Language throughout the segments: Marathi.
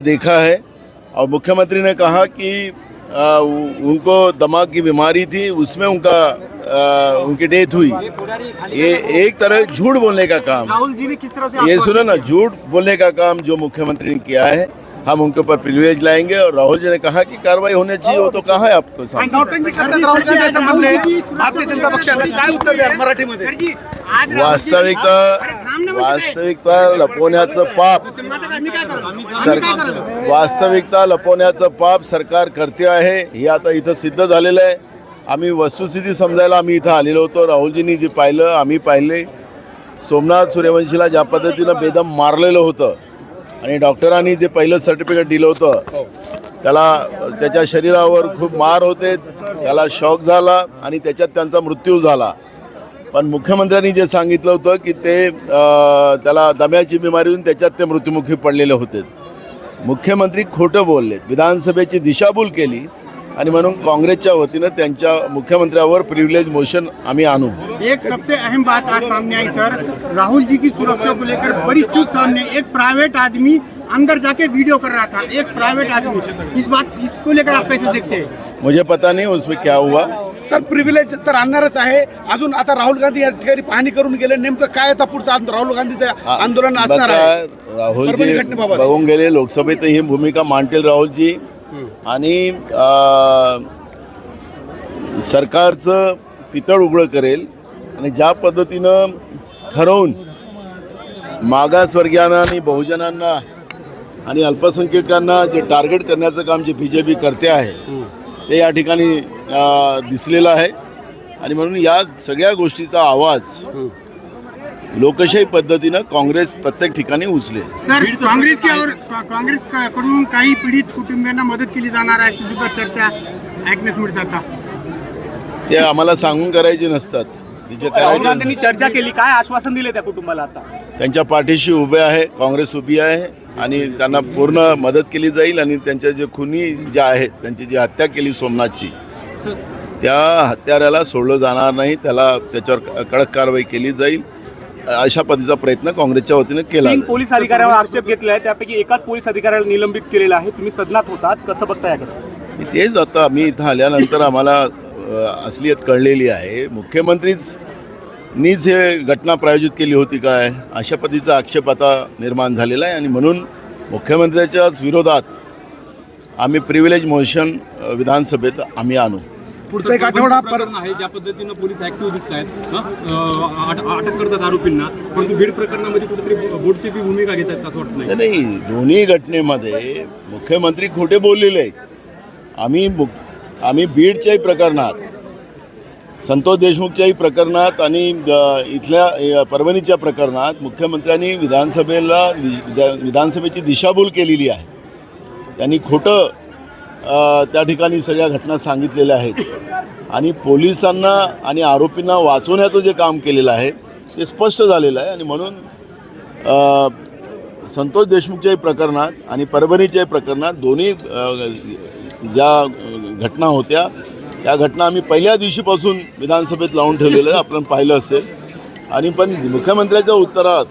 देखा है और मुख्यमंत्री ने कहा कि आ, उ- उनको दिमाग की बीमारी थी उसमें उनका आ, उनकी डेथ हुई। ये एक तरह झूठ बोलने का काम। राहुल जी ने किस तरह से ये सुनो ना झूठ बोलने का काम जो मुख्यमंत्री ने किया है हम उनके ऊपर प्रिविलेज लाएँगे और राहुल जी ने कहा कि कार्रवाई होनी चाहिए वो तो कहा है आपको मराठीमध्ये वास्तविकता वास्तविकता लपवण्याचं पाप. सर वास्तविकता लपवण्याचं पाप सरकार करते आहे हे आता इथं सिद्ध झालेलं आहे. आम्ही वस्तुस्थिती समजायला आम्ही इथं आलेलो होतो. राहुलजींनी जे पाहिलं आम्ही पाहिले. सोमनाथ सूर्यवंशीला ज्या पद्धतीनं बेदम मारलेलं होतं आणि डॉक्टरांनी जे पहिलं सर्टिफिकेट दिलं होतं त्याला त्याच्या शरीरावर खूप मार होते त्याला शॉक झाला आणि त्याच्यात त्यांचा मृत्यू झाला. पण मुख्यमंत्र्यांनी जे सांगितलं होतं की ते त्याला दम्याची बिमारी होऊन त्याच्यात ते मृत्युमुखी पडलेले होते. मुख्यमंत्री खोटं बोललेत. विधानसभेची दिशाभूल केली आणि म्हणून काँग्रेसच्या वतीनं त्यांच्या मुख्यमंत्र्यावर प्रिव्हिलेज मोशन आम्ही आणू. एक सबसे अहम बात आज सामने आई सर. राहुल जी की सुरक्षा को लेकर बड़ी चूक सामने। एक प्राइवेट आदमी अंदर जाके वीडियो कर रहा था। एक प्राइवेट आदमी। इस बात इसको लेकर आप कैसे देखते हैं? मुझे पता नहीं उसमें क्या हुआ। सर प्रिव्हिलेज तर आणणारच आहे. अजून आता राहुल गांधी या ठिकाणी पाहणी करून गेले. नेमकं काय आता पुढचं राहुल गांधीचं आंदोलन असणार आहे. बघा, राहुलजी घटनेबाबत. बघून गेले लोकसभेत ही भूमिका मांडतील राहुलजी. आणि सरकारचं पितळ उघडं करेल आणि ज्या पद्धतीनं ठरवून मागासवर्गीयांना आणि बहुजनांना आणि अल्पसंख्याकांना जे टार्गेट करण्याचं काम जे बी जे पी करते आहे ते या ठिकाणी दिसलेलं आहे. आणि म्हणून या सगळ्या गोष्टीचा आवाज लोकशाही पद्धतीनं काँग्रेस प्रत्येक ठिकाणी उचलेल. सर काँग्रेस की और काँग्रेस क- कडून काही पीडित कुटुंबियांना मदत केली जाणार आहे सुद्धा चर्चा ऐकण्यास मिळत आता ते आम्हाला सांगून करायचे नसतात. गांधींनी चर्चा केली. काय आश्वासन दिले त्या कुटुंबाला आता? त्यांच्या पाठीशी उभे आहे काँग्रेस उभी आहे आणि त्यांना पूर्ण मदत केली जाईल आणि त्यांच्या जे खुनी ज्या आहेत त्यांची जी हत्या केली सोमनाथची त्या हत्याराला सोडलं जाणार नाही त्याला त्याच्यावर कडक कारवाई केली जाईल अशा पद्धतीचा प्रयत्न काँग्रेसच्या वतीनं केला तीन. पोलीस अधिकाऱ्यावर आक्षेप घेतला आहे त्यापैकी एकाच पोलीस अधिकाऱ्याला निलंबित केलेला आहे. तुम्ही सदनात होतात कसं बघता याकडे? तेच आता मी इथं आल्यानंतर आम्हाला असलियत कळलेली आहे. मुख्यमंत्रीच नीच हे घटना प्रायोजित केली होती काय? अशा पद्धतीचा आक्षेप आता निर्माण झालेला आहे. आणि म्हणून मुख्यमंत्र्याच्याच विरोधात आम्ही प्रिव्हिलेज मोशन विधानसभेत आम्ही आणू. पुढचा एक आठवडा पर प्रकरण आहे ज्या पद्धतीनं पोलीस ऍक्टिव्ह दिसत आहेत अटक करतात आरोपींना परंतु बीड प्रकरणामध्ये कुठेतरी बोर्डची बी भूमिका घेत आहेत असं वाटत नाही. नाही नाही दोन्ही घटनेमध्ये मुख्यमंत्री खोटे बोललेले आहेत. आम्ही आम्ही बीडच्याही प्रकरणात संतोष देशमुखच्याही प्रकरणात आणि इथल्या परभणीच्या प्रकरणात मुख्यमंत्र्यांनी विधानसभेला विधानसभेची दिशाभूल केलेली आहे. त्यांनी खोटं त्या ठिकाणी सगळ्या घटना सांगितलेल्या आहेत. आणि पोलिसांना आणि आरोपींना वाचवण्याचं जे काम केलेलं आहे ते स्पष्ट झालेलं आहे. आणि म्हणून संतोष देशमुखच्याही प्रकरणात आणि परभणीच्याही प्रकरणात दोन्ही ज्या घटना होत्या त्या घटना आम्ही पहिल्या दिवशीपासून विधानसभेत लावून ठेवलेलं आहे. आपण पाहिलं असेल. आणि पण मुख्यमंत्र्याच्या उत्तरात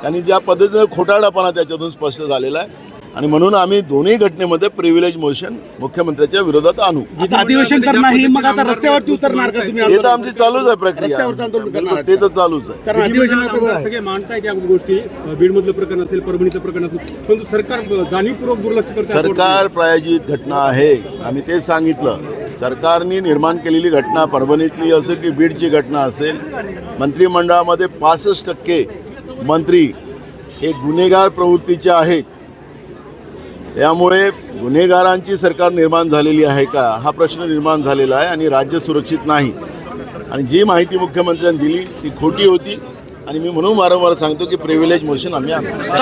त्यांनी ज्या पद्धतीनं खोटाडापणा त्याच्यातून स्पष्ट झालेला आहे आणि म्हणून आम्ही दोन्ही घटनेमध्ये प्रिव्हिलेज मोशन मुख्यमंत्र्याच्या विरोधात आणू. आता अधिवेशन तर नाही मग आता रस्त्यावरती उतरणार का तुम्ही हे तर? आमची चालूच आहे प्रक्रिया. रस्त्यावरचं आंदोलन करणार आहेत ते तर चालूच आहे. कारण अधिवेशनात. सगळे मांडतायत या गोष्टी. बीडमधलं प्रकरण असेल परभणीचं प्रकरण असेल परंतु सरकार जाणीवपूर्वक दुर्लक्ष करते. सरकार प्रायोजित घटना आहे. आम्ही तेच सांगितलं. सरकारने निर्माण केलेली घटना परभणीतली असेल की बीडची घटना असेल मंत्रिमंडळामध्ये पासष्ट टक्के मंत्री हे गुन्हेगार प्रवृत्तीचे आहेत. यामुळे गुन्हेगारांची सरकार निर्माण झालेली आहे का? हा प्रश्न निर्माण झालेला आहे आणि राज्य सुरक्षित नाही. आणि जी माहिती मुख्यमंत्र्यांनी दिली ती खोटी होती. आणि मी म्हणून वारंवार सांगतो की प्रिव्हिलेज मोशन आम्ही आणतो.